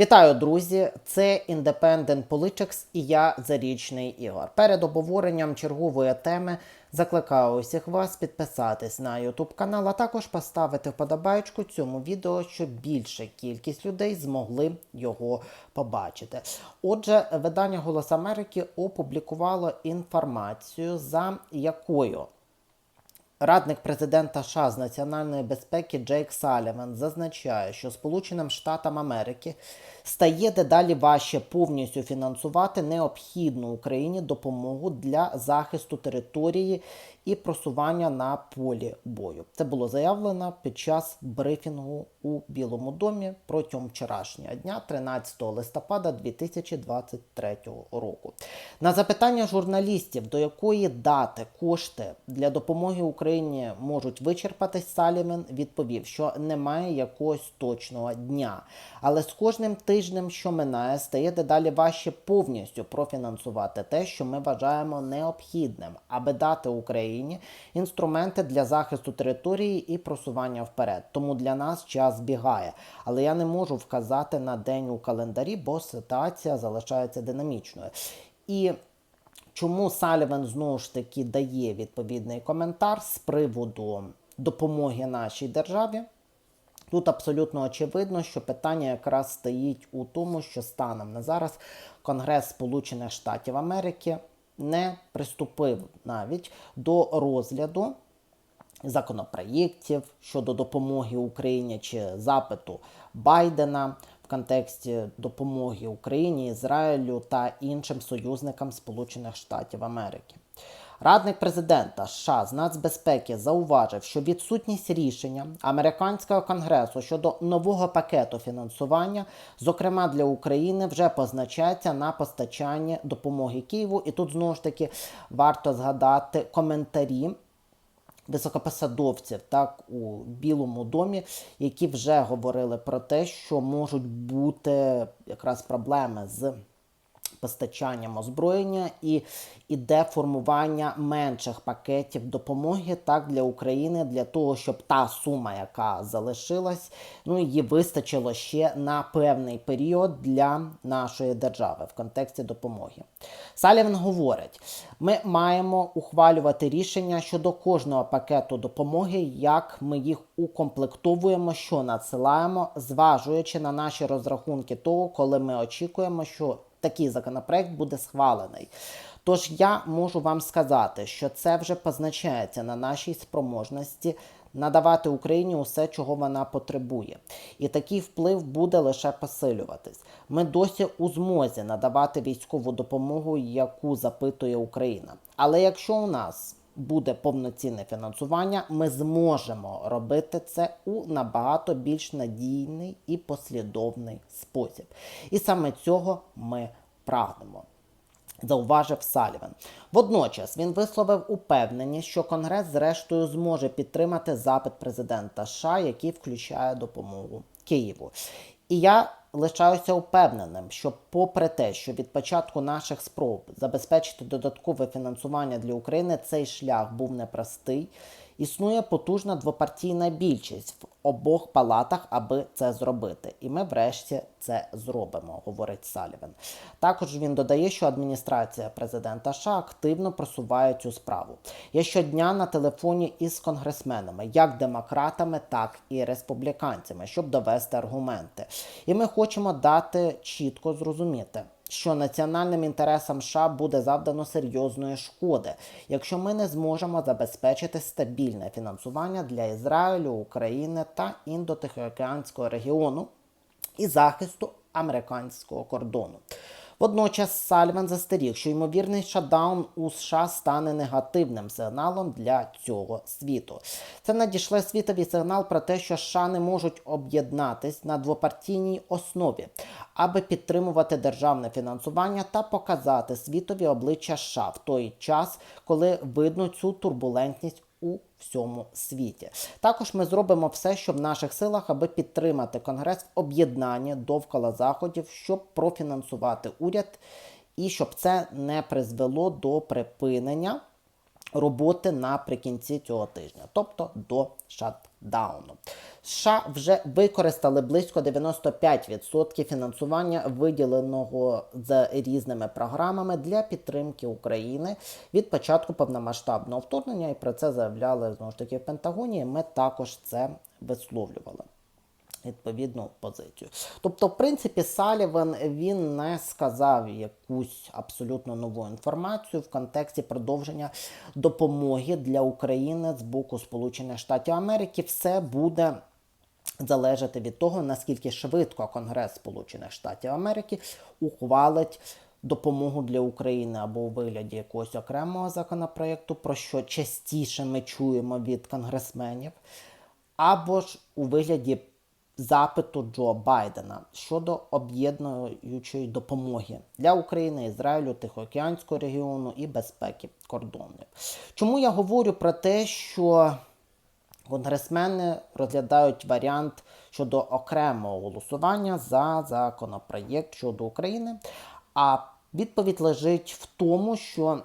Вітаю, друзі! Це Independent Politics і я Зарічний Ігор. Перед обговоренням чергової теми закликаю усіх вас підписатись на YouTube канал, а також поставити вподобайку цьому відео, щоб більша кількість людей змогли його побачити. Отже, видання Голос Америки опублікувало інформацію, за якою Радник президента США з національної безпеки Джейк Саліван зазначає, що Сполученим Штатам Америки стає дедалі важче повністю фінансувати необхідну Україні допомогу для захисту території і просування на полі бою. Це було заявлено під час брифінгу у Білому домі протягом вчорашнього дня, 13 листопада 2023 року. На запитання журналістів, до якої дати кошти для допомоги Україні можуть вичерпатись, Салімен відповів, що немає якогось точного дня. Але з кожним тижнем, що минає, стає дедалі важче повністю профінансувати те, що ми вважаємо необхідним, аби дати Україні інструменти для захисту території і просування вперед. Тому для нас час бігає. Але я не можу вказати на день у календарі, бо ситуація залишається динамічною. І Чому Саліван знову ж таки дає відповідний коментар з приводу допомоги нашій державі? Тут абсолютно очевидно, що питання якраз стоїть у тому, що станом на зараз Конгрес Сполучених Штатів Америки не приступив навіть до розгляду законопроєктів щодо допомоги Україні чи запиту Байдена в контексті допомоги Україні, Ізраїлю та іншим союзникам Сполучених Штатів Америки. Радник президента США з нацбезпеки зауважив, що відсутність рішення американського конгресу щодо нового пакету фінансування, зокрема для України, вже позначається на постачанні допомоги Києву. І тут знову ж таки варто згадати коментарі. Високопосадовців так у Білому домі, які вже говорили про те, що можуть бути якраз проблеми з постачанням озброєння і іде формування менших пакетів допомоги так для України для того, щоб та сума, яка залишилась, ну її вистачило ще на певний період для нашої держави в контексті допомоги. Саліван говорить: ми маємо ухвалювати рішення щодо кожного пакету допомоги, як ми їх укомплектовуємо, що надсилаємо, зважуючи на наші розрахунки того, коли ми очікуємо, що такий законопроект буде схвалений. Тож я можу вам сказати, що це вже позначається на нашій спроможності надавати Україні усе, чого вона потребує. І такий вплив буде лише посилюватись. Ми досі у змозі надавати військову допомогу, яку запитує Україна. Але якщо у нас буде повноцінне фінансування, ми зможемо робити це у набагато більш надійний і послідовний спосіб. І саме цього ми прагнемо. Зауважив Саліван. Водночас він висловив упевненість, що Конгрес, зрештою, зможе підтримати запит президента США, який включає допомогу Києву. І я лишаюся впевненим, що, попри те, що від початку наших спроб забезпечити додаткове фінансування для України, цей шлях був непростий. Існує потужна двопартійна більшість в обох палатах, аби це зробити. І ми, врешті, це зробимо, говорить Саліван. Також він додає, що адміністрація президента США активно просуває цю справу. Я щодня на телефоні із конгресменами, як демократами, так і республіканцями, щоб довести аргументи. І ми хочемо дати чітко зрозуміти що національним інтересам США буде завдано серйозної шкоди, якщо ми не зможемо забезпечити стабільне фінансування для Ізраїлю, України та індотихоокеанського регіону і захисту американського кордону. Водночас Сальван застеріг, що ймовірний шатдаун у США стане негативним сигналом для цього світу. Це надійшле світовий сигнал про те, що США не можуть об'єднатись на двопартійній основі, аби підтримувати державне фінансування та показати світові обличчя США в той час, коли видно цю турбулентність у всьому світі. Також ми зробимо все, що в наших силах, аби підтримати Конгрес в об'єднанні довкола заходів, щоб профінансувати уряд і щоб це не призвело до припинення роботи наприкінці цього тижня, тобто до шатдауну. США вже використали близько 95% фінансування, виділеного за різними програмами для підтримки України від початку повномасштабного вторгнення, і про це заявляли знову ж таки в Пентагоні. Ми також це висловлювали відповідну позицію. Тобто, в принципі, Саліван він не сказав якусь абсолютно нову інформацію в контексті продовження допомоги для України з боку Сполучених Штатів Америки. Все буде. Залежати від того, наскільки швидко Конгрес Сполучених Штатів Америки ухвалить допомогу для України або у вигляді якогось окремого законопроекту, про що частіше ми чуємо від конгресменів, або ж у вигляді запиту Джо Байдена щодо об'єднуючої допомоги для України, Ізраїлю, Тихоокеанського регіону і безпеки кордонів. Чому я говорю про те, що конгресмени розглядають варіант щодо окремого голосування за законопроєкт щодо України? А відповідь лежить в тому, що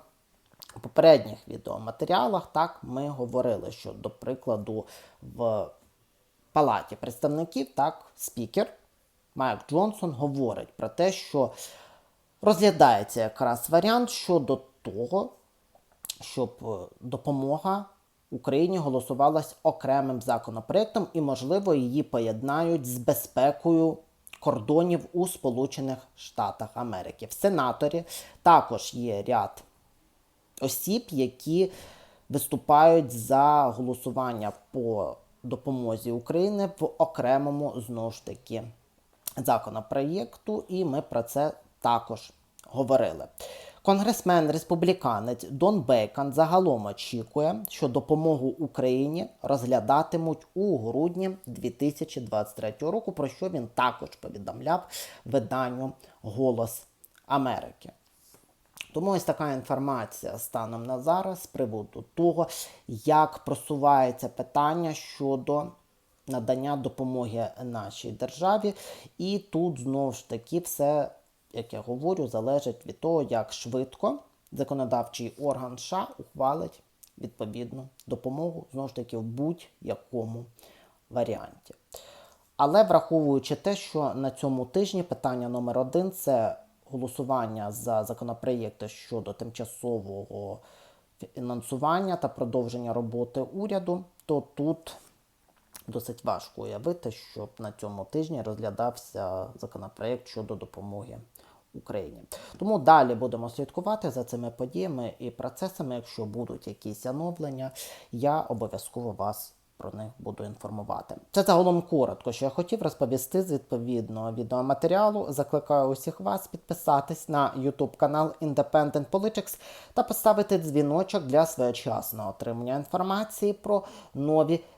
у попередніх відеоматеріалах так ми говорили, що, до прикладу, в Палаті представників, так, спікер Майк Джонсон говорить про те, що розглядається якраз варіант щодо того, щоб е, допомога Україні голосувалась окремим законопроектом і, можливо, її поєднають з безпекою кордонів у Сполучених Штатах Америки. В сенаторі також є ряд осіб, які виступають за голосування по допомозі України в окремому знову ж таки законопроєкту, і ми про це також говорили. Конгресмен республіканець Дон Бейкон загалом очікує, що допомогу Україні розглядатимуть у грудні 2023 року, про що він також повідомляв виданню Голос Америки. Тому ось така інформація станом на зараз з приводу того, як просувається питання щодо надання допомоги нашій державі. І тут знову ж таки все, як я говорю, залежить від того, як швидко законодавчий орган США ухвалить відповідну допомогу знову ж таки в будь-якому варіанті. Але враховуючи те, що на цьому тижні питання номер один це голосування за законопроєкти щодо тимчасового фінансування та продовження роботи уряду, то тут досить важко уявити, щоб на цьому тижні розглядався законопроєкт щодо допомоги Україні. Тому далі будемо слідкувати за цими подіями і процесами. Якщо будуть якісь оновлення, я обов'язково вас про них буду інформувати. Це загалом коротко, що я хотів розповісти з відповідного відеоматеріалу. Закликаю усіх вас підписатись на YouTube канал Independent Politics та поставити дзвіночок для своєчасного отримання інформації про нові